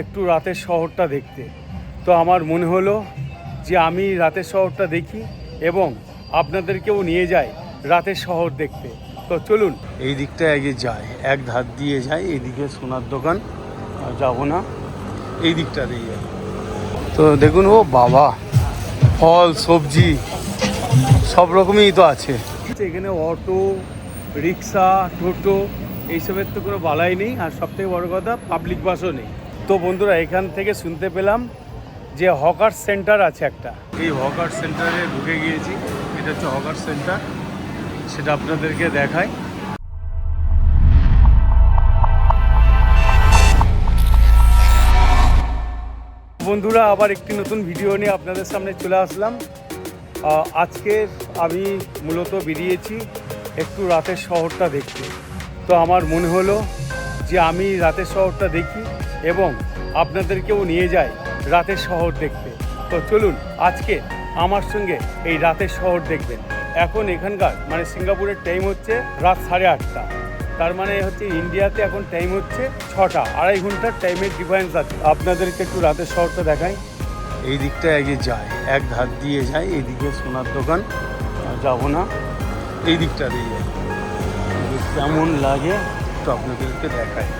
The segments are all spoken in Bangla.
একটু রাতের শহরটা দেখতে। তো আমার মনে হলো যে আমি রাতের শহরটা দেখি এবং আপনাদেরকেও নিয়ে যাই রাতের শহর দেখতে। তো চলুন। এই দিকটা আগে যাই এক ধার দিয়ে যাই এইদিকে সোনার দোকান যাব না। এই দিকটা দিয়ে যাই। তো দেখুন ও বাবা ফল সবজি সব রকমই তো আছে। এখানে অটো রিক্সা টোটো এইসবের তো কোনো বালাই নেই আর সব থেকে বড় কথা পাবলিক বাসও নেই। তো বন্ধুরা এখান থেকে শুনতে পেলাম যে হকার সেন্টার আছে একটা। এই হকার সেন্টারে ঢুকে গিয়েছি। এটা হচ্ছে হকার সেন্টার। সেটা আপনাদেরকে দেখায় বন্ধুরা আবার একটি নতুন ভিডিও নিয়ে আপনাদের সামনে চলে আসলাম। আহ, আজকের আমি মূলত বেরিয়েছি একটু রাতের শহরটা দেখতে। তো আমার মনে হলো যে আমি রাতের শহরটা দেখি এবং আপনাদেরকেও নিয়ে যাই রাতের শহর দেখতে। তো চলুন, আজকে আমার সঙ্গে এই রাতের শহর দেখবেন। এখন এখানকার মানে সিঙ্গাপুরের টাইম হচ্ছে রাত সাড়ে আটটা। তার মানে হচ্ছে ইন্ডিয়াতে এখন টাইম হচ্ছে ছটা, আড়াই ঘণ্টার টাইমের ডিফারেন্স আছে। আপনাদেরকে একটু রাতের শহরটা দেখাই। এই দিকটা আগে যায়, এক ধার দিয়ে যায় এইদিকে সোনার দোকান যাব না। এই দিকটা দিয়ে যায় কেমন লাগে তো আপনাদেরকে দেখায়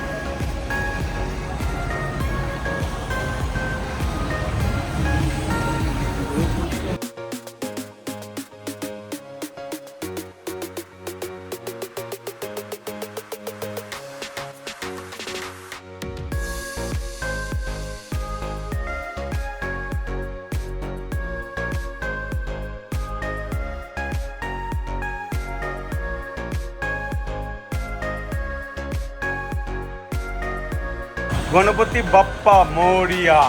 গণপতি বাপ্পা মরিয়া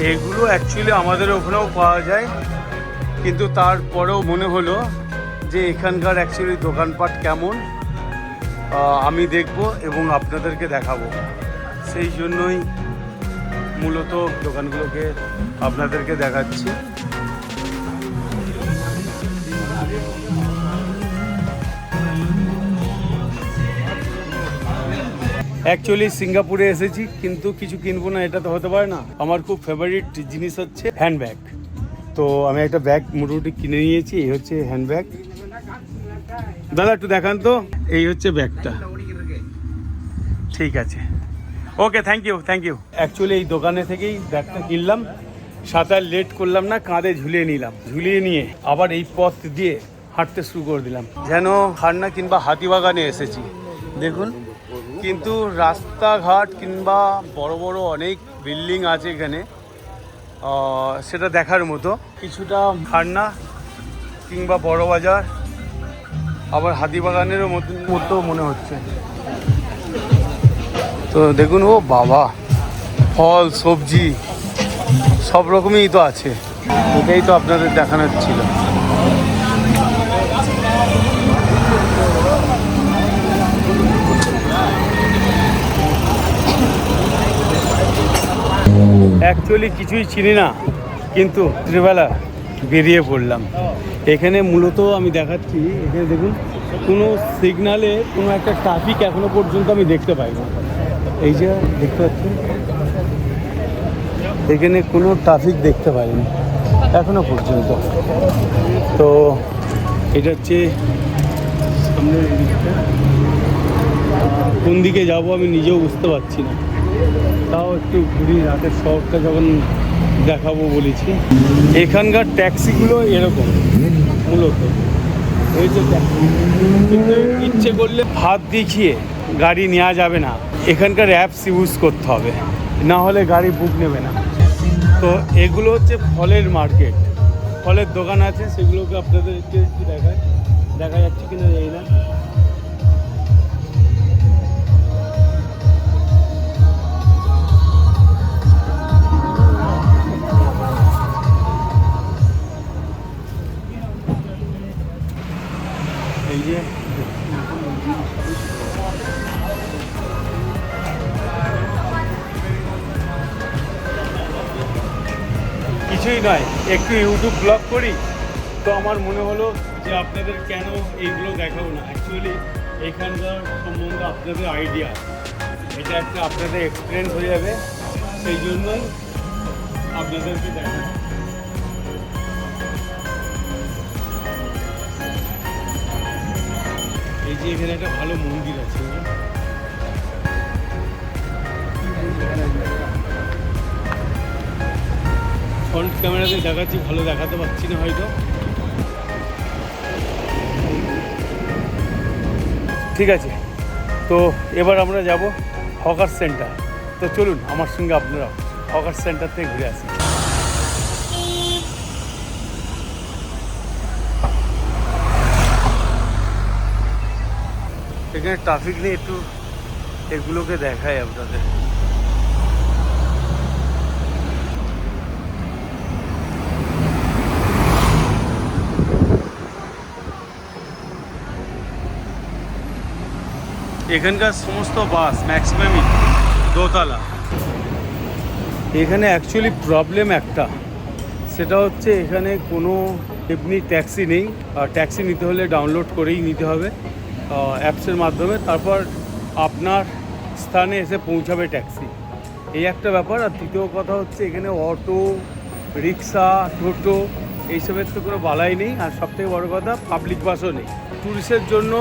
এগুলো অ্যাকচুয়ালি আমাদের ওখানেও পাওয়া যায়। কিন্তু তারপরেও মনে হলো যে এখানকার অ্যাকচুয়ালি দোকানপাট কেমন আমি দেখব এবং আপনাদেরকে দেখাবো। সেই জন্যই মূলত দোকানগুলোকে আপনাদেরকে দেখাচ্ছি। অ্যাকচুয়ালি সিঙ্গাপুরে এসেছি, কিন্তু কিছু কিনবো না, এটা তো হতে পারে না। আমার খুব ফেভারিট জিনিস হচ্ছে হ্যান্ডব্যাগ তো আমি একটা ব্যাগ মোটামুটি কিনে নিয়েছি, এই হচ্ছে হ্যান্ডব্যাগ দাদা, একটু দেখান তো, এই হচ্ছে ব্যাগটা। ঠিক আছে। Okay thank you thank you actually এই দোকানে থেকেই ব্যাগটা কিনলাম। সাঁতার লেট করলাম না, কাঁধে ঝুলিয়ে নিলাম। ঝুলিয়ে নিয়ে আবার এই পথ দিয়ে হাঁটতে শুরু করে দিলাম। যেন খান্না কিংবা হাতিবাগানে এসেছি। দেখুন। কিন্তু রাস্তাঘাট কিংবা বড় বড় অনেক বিল্ডিং আছে এখানে। সেটা দেখার মতো। কিছুটা খান্না কিংবা বড় বাজার, আবার হাতিবাগানেরও মতো মনে হচ্ছে। তো দেখুন, ও বাবা, ফল, সবজি, সব রকমই তো আছে। এটাই তো আপনাদের দেখানোর ছিল। অ্যাকচুয়ালি কিছুই চিনি না, কিন্তু ত্রিবেলা বেরিয়ে পড়লাম। এখানে মূলত আমি দেখাচ্ছি, এখানে দেখুন, কোনো সিগনালে কোনো একটা ট্রাফিক এখনও পর্যন্ত আমি দেখতে পাই না এই যে দেখতে পাচ্ছেন, এখানে কোনো ট্রাফিক দেখতে পাইনি, এখনও পর্যন্ত। তো এটা হচ্ছে সামনের কোন দিকে যাব আমি নিজেও বুঝতে পারছি না। তাও একটু ঘুরি রাতের শহরটা যখন দেখাবো বলেছি। এখানকার ট্যাক্সিগুলো এরকম, মূলত। এই যে কিন্তু ইচ্ছে করলে হাত দেখিয়ে গাড়ি নেওয়া যাবে না। এখানকার অ্যাপস ইউজ করতে হবে, না হলে গাড়ি বুক নেবে না। তো এগুলো হচ্ছে ফলের মার্কেট ফলের দোকান আছে, সেগুলোকে আপনাদের একটু একটু দেখায় দেখা যাচ্ছে কিনা জানি না। একটু ইউটিউব ব্লগ করি, তো আমার মনে হলো যে আপনাদের কেন এইগুলো দেখাবো না? অ্যাকচুয়ালি এখানকার সম্বন্ধে আপনাদের আইডিয়া এটা একটা আপনাদের এক্সপিরিয়েন্স হয়ে যাবে, সেই জন্যই আপনাদেরকে দেখাবো। এই যে এখানে একটা ভালো মন্দির আছে ফ্রন্ট ক্যামেরাতে দেখাচ্ছি, ভালো দেখাতে পারছি না হয়তো। ঠিক আছে, তো এবার আমরা যাব হকার সেন্টার। তো চলুন, আমার সঙ্গে আপনারা হকার সেন্টার থেকে ঘুরে আসি। এখানে ট্রাফিক নিয়ে একটু এগুলোকে দেখায় আপনাদের। এখানকার সমস্ত বাস ম্যাক্সিমামই দোতলা। এখানে অ্যাকচুয়ালি প্রবলেম একটা। সেটা হচ্ছে এখানে কোনো এমনি ট্যাক্সি নেই। আর ট্যাক্সি নিতে হলে ডাউনলোড করেই নিতে হবে অ্যাপসের মাধ্যমে। তারপর আপনার স্থানে এসে পৌঁছাবে ট্যাক্সি এই একটা ব্যাপার। আর তৃতীয় কথা হচ্ছে এখানে অটো রিক্সা টোটো, এইসবের তো কোনো বালাই নেই। আর সবথেকে বড় কথা পাবলিক বাসও নেই। ট্যুরিস্টের জন্য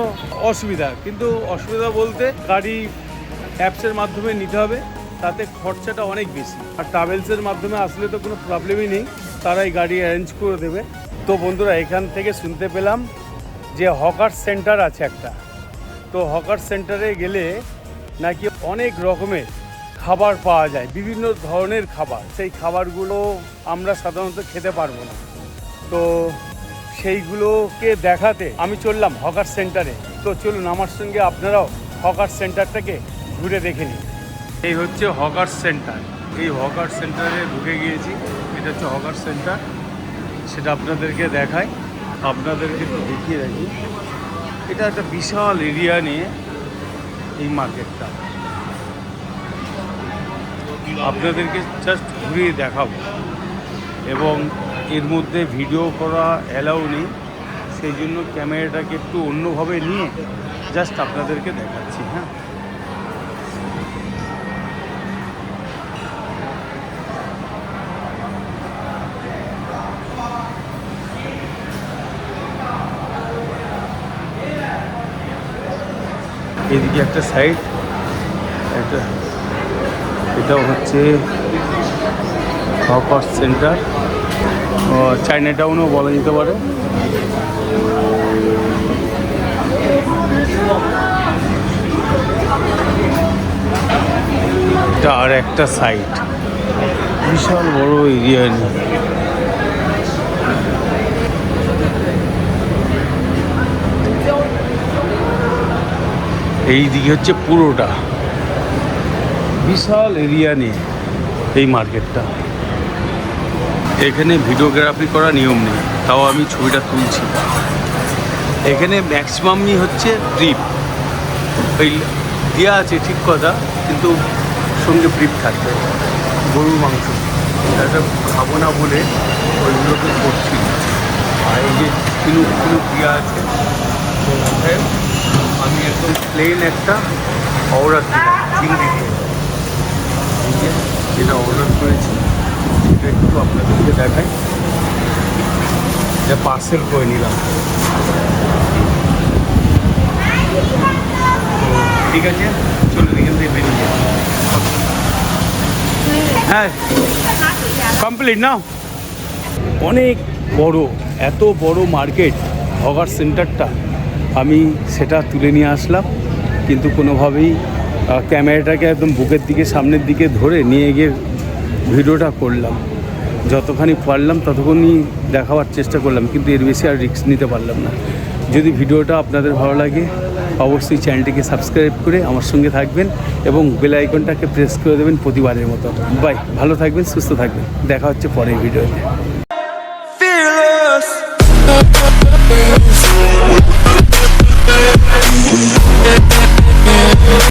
অসুবিধা। কিন্তু অসুবিধা বলতে গাড়ি অ্যাপসের মাধ্যমে নিতে হবে, তাতে খরচাটা অনেক বেশি। আর ট্রাভেলসের মাধ্যমে আসলে তো কোনো প্রবলেমই নেই, তারাই গাড়ি অ্যারেঞ্জ করে দেবে। তো বন্ধুরা, এখান থেকে শুনতে পেলাম যে হকার সেন্টার আছে একটা। তো হকার সেন্টারে গেলে নাকি অনেক রকমের খাবার পাওয়া যায়, বিভিন্ন ধরনের খাবার। সেই খাবারগুলো আমরা সাধারণত খেতে পারব না। তো সেইগুলোকে দেখাতে আমি চললাম হকার সেন্টারে। তো চলুন আমার সঙ্গে আপনারাও হকার সেন্টারটাকে ঘুরে দেখে নিন। এই হচ্ছে হকার সেন্টার। এই হকার সেন্টারে ঢুকে গিয়েছি। এটা হচ্ছে হকার সেন্টার। সেটা আপনাদেরকে দেখায় আপনাদেরকে একটু দেখিয়ে রাখি। এটা একটা বিশাল এরিয়া নিয়ে এই মার্কেটটা। আপনাদেরকে জাস্ট ঘুরিয়ে দেখাবো। এবং এর মধ্যে ভিডিও করা অ্যালাউ নেই। সেই জন্য ক্যামেরাটাকে একটু অন্যভাবে নিয়ে জাস্ট আপনাদেরকে দেখাচ্ছি হ্যাঁ। এদিকে একটা সাইড একটা এটাও হচ্ছে সেন্টার চাইনা টাউনও বলা যেতে পারে। আর একটা সাইড বিশাল বড় এরিয়া এই দিকে হচ্ছে পুরোটা। বিশাল এরিয়া নিয়ে এই মার্কেটটা এখানে ভিডিওগ্রাফি করা নিয়ম নেই তাও আমি ছবিটা তুলছি। এখানে ম্যাক্সিমামই হচ্ছে ব্রিফ। ওই দেওয়া আছে ঠিক কথা কিন্তু সঙ্গে ব্রিফ থাকবে। গরুর মাংস। এটা খাব না বলে ওইগুলোকে করছি আর এই যে কিনুক কিনুক দেওয়া আছে যাই হোক, একদম প্লেন একটা অর্ডার দিলাম দিয়ে। যেটা অর্ডার করেছি। এটা একটু আপনাদেরকে দেখাই। এটা পার্সেল করে নিলাম। ঠিক আছে, চলুন এখান থেকে বেরিয়ে যাই। হ্যাঁ কমপ্লিট নাও। অনেক বড়, এত বড় মার্কেট হগার সেন্টারটা আমি সেটা তুলে নিয়ে আসলাম। কিন্তু কোনোভাবেই ক্যামেরাটাকে একদম বুকের দিকে, সামনের দিকে ধরে নিয়ে গিয়ে ভিডিওটা করলাম। যতখানি পারলাম ততক্ষণই দেখাবার চেষ্টা করলাম, কিন্তু এর বেশি আর রিস্ক নিতে পারলাম না। যদি ভিডিওটা আপনাদের ভালো লাগে, অবশ্যই চ্যানেলটিকে সাবস্ক্রাইব করে আমার সঙ্গে থাকবেন এবং বেল আইকনটাকে প্রেস করে দেবেন প্রতিবারের মতো। বাই ভালো থাকবেন, সুস্থ থাকবেন। দেখা হচ্ছে পরের ভিডিওতে